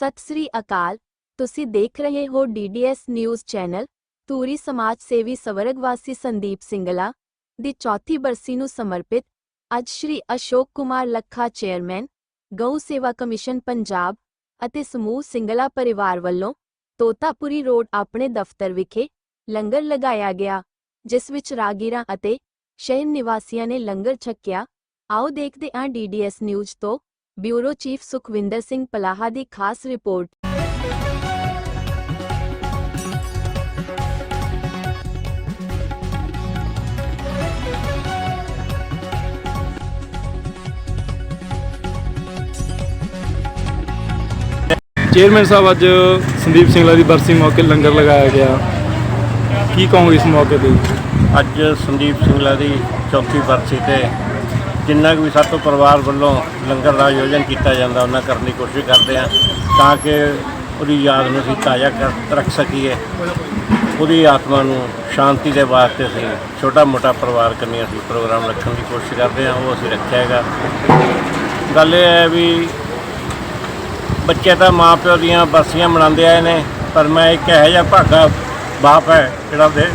ਸਤਿ ਸ੍ਰੀ ਅਕਾਲ। ਤੁਸੀਂ ਦੇਖ ਰਹੇ ਹੋ ਡੀਡੀਐਸ ਨਿਊਜ਼ ਚੈਨਲ, ਤੂਰੀ ਸਮਾਜ ਸੇਵੀ ਸਵਰਗਵਾਸੀ ਸੰਦੀਪ ਸਿੰਗਲਾ ਦੀ ਚੌਥੀ ਬਰਸੀ ਨੂੰ ਸਮਰਪਿਤ। ਅੱਜ ਸ਼੍ਰੀ ਅਸ਼ੋਕ ਕੁਮਾਰ ਲੱਖਾ, ਚੇਅਰਮੈਨ, ਗਊ ਸੇਵਾ ਕਮਿਸ਼ਨ, ਪੰਜਾਬ ਅਤੇ ਸਮੂਹ ਸਿੰਗਲਾ ਪਰਿਵਾਰ ਵੱਲੋਂ ਤੋਤਾਪੁਰੀ ਰੋਡ ਆਪਣੇ ਦਫ਼ਤਰ ਵਿਖੇ ਲੰਗਰ ਲਗਾਇਆ ਗਿਆ, ਜਿਸ ਵਿੱਚ ਰਾਗੀਰਾਂ ਅਤੇ ਸ਼ਹਿਰ ਨਿਵਾਸੀਆਂ ਨੇ ਲੰਗਰ ਛਕਿਆ। ਆਓ ਦੇਖਦੇ ਹਾਂ ਡੀਡੀਐਸ ਨਿਊਜ਼ ਤੋਂ ਬਿਊਰੋ ਚੀਫ ਸੁਖਵਿੰਦਰ ਸਿੰਘ ਪਲਾਹਾ ਦੀ ਖਾਸ ਰਿਪੋਰਟ। ਚੇਅਰਮੈਨ ਸਾਹਿਬ ਅੱਜ ਸੰਦੀਪ ਸਿੰਘਲਾ ਦੀ ਬਰਸੀ ਮੌਕੇ ਲੰਗਰ ਲਗਾਇਆ ਗਿਆ। ਕੀ ਕਹੋਗੇ ਇਸ ਮੌਕੇ ਤੇ? ਅੱਜ ਸੰਦੀਪ ਸਿੰਘਲਾ ਦੀ ਚੌਥੀ ਬਰਸੀ ਤੇ ਜਿੰਨਾ ਕੁ ਵੀ ਸਾਤੋਂ ਪਰਿਵਾਰ ਵੱਲੋਂ ਲੰਗਰ ਦਾ ਆਯੋਜਨ ਕੀਤਾ ਜਾਂਦਾ, ਉਹਨਾਂ ਕਰਨ ਦੀ ਕੋਸ਼ਿਸ਼ ਕਰਦੇ ਹਾਂ ਤਾਂ ਕਿ ਉਹਦੀ ਯਾਦ ਨੂੰ ਅਸੀਂ ਤਾਜ਼ਾ ਕਰ, ਰੱਖ ਸਕੀਏ। ਉਹਦੀ ਆਤਮਾ ਨੂੰ ਸ਼ਾਂਤੀ ਦੇ ਵਾਸਤੇ ਅਸੀਂ ਛੋਟਾ ਮੋਟਾ ਪਰਿਵਾਰ ਕਰਨੀ ਅਸੀਂ ਪ੍ਰੋਗਰਾਮ ਰੱਖਣ ਦੀ ਕੋਸ਼ਿਸ਼ ਕਰਦੇ ਹਾਂ, ਉਹ ਅਸੀਂ ਰੱਖਿਆ ਹੈਗਾ। ਗੱਲ ਇਹ ਹੈ ਵੀ ਬੱਚੇ ਤਾਂ ਮਾਂ ਪਿਓ ਦੀਆਂ ਬਰਸੀਆਂ ਮਨਾਉਂਦੇ ਆਏ ਨੇ, ਪਰ ਮੈਂ ਇੱਕ ਇਹੋ ਜਿਹਾ ਭਾਗਾ ਬਾਪ ਹੈ ਜਿਹੜਾ ਦੇ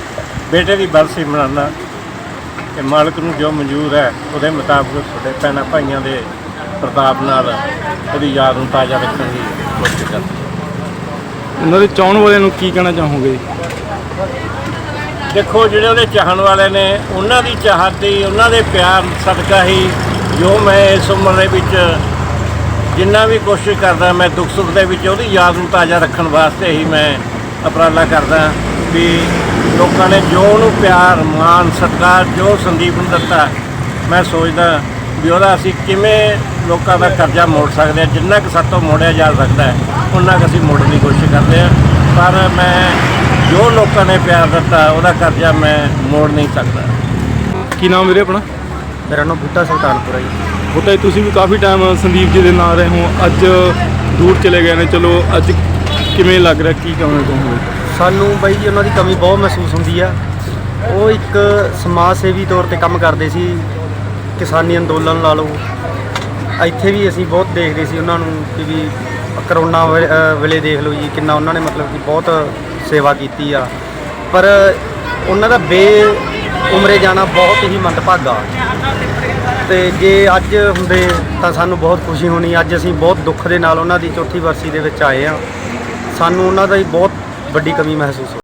ਬੇਟੇ ਦੀ ਬਰਸੀ ਮਨਾਉਂਦਾ। ਕਿ ਮਾਲਕ ਨੂੰ ਜੋ ਮਨਜ਼ੂਰ ਹੈ ਉਹਦੇ ਮੁਤਾਬਕ ਤੁਹਾਡੇ ਭੈਣਾਂ ਭਾਈਆਂ ਦੇ ਪ੍ਰਤਾਪ ਨਾਲ ਉਹਦੀ ਯਾਦ ਨੂੰ ਤਾਜ਼ਾ ਰੱਖਣ ਦੀ ਕੋਸ਼ਿਸ਼ ਕਰਦੇ ਉਹਨਾਂ ਦੇ ਚਾਹਣ ਵਾਲਿਆਂ ਨੂੰ ਕੀ ਕਹਿਣਾ ਚਾਹੋਗੇ? ਦੇਖੋ ਜਿਹੜੇ ਉਹਦੇ ਚਾਹਣ ਵਾਲੇ ਨੇ ਉਹਨਾਂ ਦੀ ਚਾਹਤ ਦੀ ਉਹਨਾਂ ਦੇ ਪਿਆਰ ਸਦਕਾ ਹੀ ਜੋ ਮੈਂ ਇਸ ਉਮਰ ਦੇ ਵਿੱਚ ਜਿੰਨਾ ਵੀ ਕੋਸ਼ਿਸ਼ ਕਰਦਾ ਮੈਂ ਦੁੱਖ ਸੁੱਖ ਦੇ ਵਿੱਚ ਉਹਦੀ ਯਾਦ ਨੂੰ ਤਾਜ਼ਾ ਰੱਖਣ ਵਾਸਤੇ ਹੀ ਮੈਂ ਉਪਰਾਲਾ ਕਰਦਾ ਵੀ ਲੋਕਾਂ ਨੇ ਜੋ ਉਹਨੂੰ ਪਿਆਰ ਮਾਣ ਸਤਿਕਾਰ ਜੋ ਸੰਦੀਪ ਨੂੰ ਦਿੱਤਾ ਮੈਂ ਸੋਚਦਾ ਵੀ ਉਹਦਾ ਅਸੀਂ ਕਿਵੇਂ ਲੋਕਾਂ ਦਾ ਕਰਜ਼ਾ ਮੋੜ ਸਕਦੇ ਹਾਂ ਜਿੰਨਾ ਕੁ ਸਾਡੇ ਤੋਂ ਮੋੜਿਆ ਜਾ ਸਕਦਾ ਹੈ ਉਹਨਾਂ ਕੁ ਅਸੀਂ ਮੋੜਨ ਦੀ ਕੋਸ਼ਿਸ਼ ਕਰਦੇ ਹਾਂ। ਪਰ ਮੈਂ ਜੋ ਲੋਕਾਂ ਨੇ ਪਿਆਰ ਦਿੱਤਾ ਉਹਦਾ ਕਰਜ਼ਾ ਮੈਂ ਮੋੜ ਨਹੀਂ ਸਕਦਾ। ਕੀ ਨਾਮ ਵੀਰੇ ਆਪਣਾ? ਮੇਰਾ ਨਾਮ ਬੂਟਾ ਸੁਲਤਾਨਪੁਰਾ ਜੀ। ਬੁੱਟਾ ਜੀ ਤੁਸੀਂ ਵੀ ਕਾਫੀ ਟਾਈਮ ਸੰਦੀਪ ਜੀ ਦੇ ਨਾਲ ਰਹੇ ਹੋ। ਅੱਜ ਦੂਰ ਚਲੇ ਗਏ ਨੇ। ਚਲੋ ਅੱਜ ਕਿਵੇਂ ਲੱਗ ਰਿਹਾ? ਕੀ ਕਹੋਗੇ ਕਹੋਗੇ? ਸਾਨੂੰ ਬਾਈ ਜੀ ਉਹਨਾਂ ਦੀ ਕਮੀ ਬਹੁਤ ਮਹਿਸੂਸ ਹੁੰਦੀ ਆ। ਉਹ ਇੱਕ ਸਮਾਜ ਸੇਵੀ ਤੌਰ ਤੇ ਕੰਮ ਕਰਦੇ ਸੀ। ਕਿਸਾਨੀ ਅੰਦੋਲਨ ਲਾ ਲਓ। ਇੱਥੇ ਵੀ ਅਸੀਂ ਬਹੁਤ ਦੇਖਦੇ ਸੀ ਉਹਨਾਂ ਨੂੰ ਕਿ ਵੀ ਕਰੋਨਾ ਵੇ- ਵੇਲੇ ਦੇਖ ਲਓ ਜੀ, ਕਿੰਨਾ ਉਹਨਾਂ ਨੇ ਮਤਲਬ ਕਿ ਬਹੁਤ ਸੇਵਾ ਕੀਤੀ ਆ। ਪਰ ਉਹਨਾਂ ਦਾ ਬੇ ਉਮਰੇ ਜਾਣਾ ਬਹੁਤ ਹੀ ਮੰਦਭਾਗਾ। ਤੇ ਜੇ ਅੱਜ ਹੁੰਦੇ ਤਾਂ ਸਾਨੂੰ ਬਹੁਤ ਖੁਸ਼ੀ ਹੋਣੀ। ਅੱਜ ਅਸੀਂ ਬਹੁਤ ਦੁੱਖ ਦੇ ਨਾਲ ਉਹਨਾਂ ਦੀ ਚੌਥੀ ਵਰਸੀ ਦੇ ਵਿੱਚ ਆਏ ਆ। ਸਾਨੂੰ ਉਹਨਾਂ ਦਾ ਹੀ ਬਹੁਤ ਵੱਡੀ ਕਮੀ ਮਹਿਸੂਸ ਹੋਈ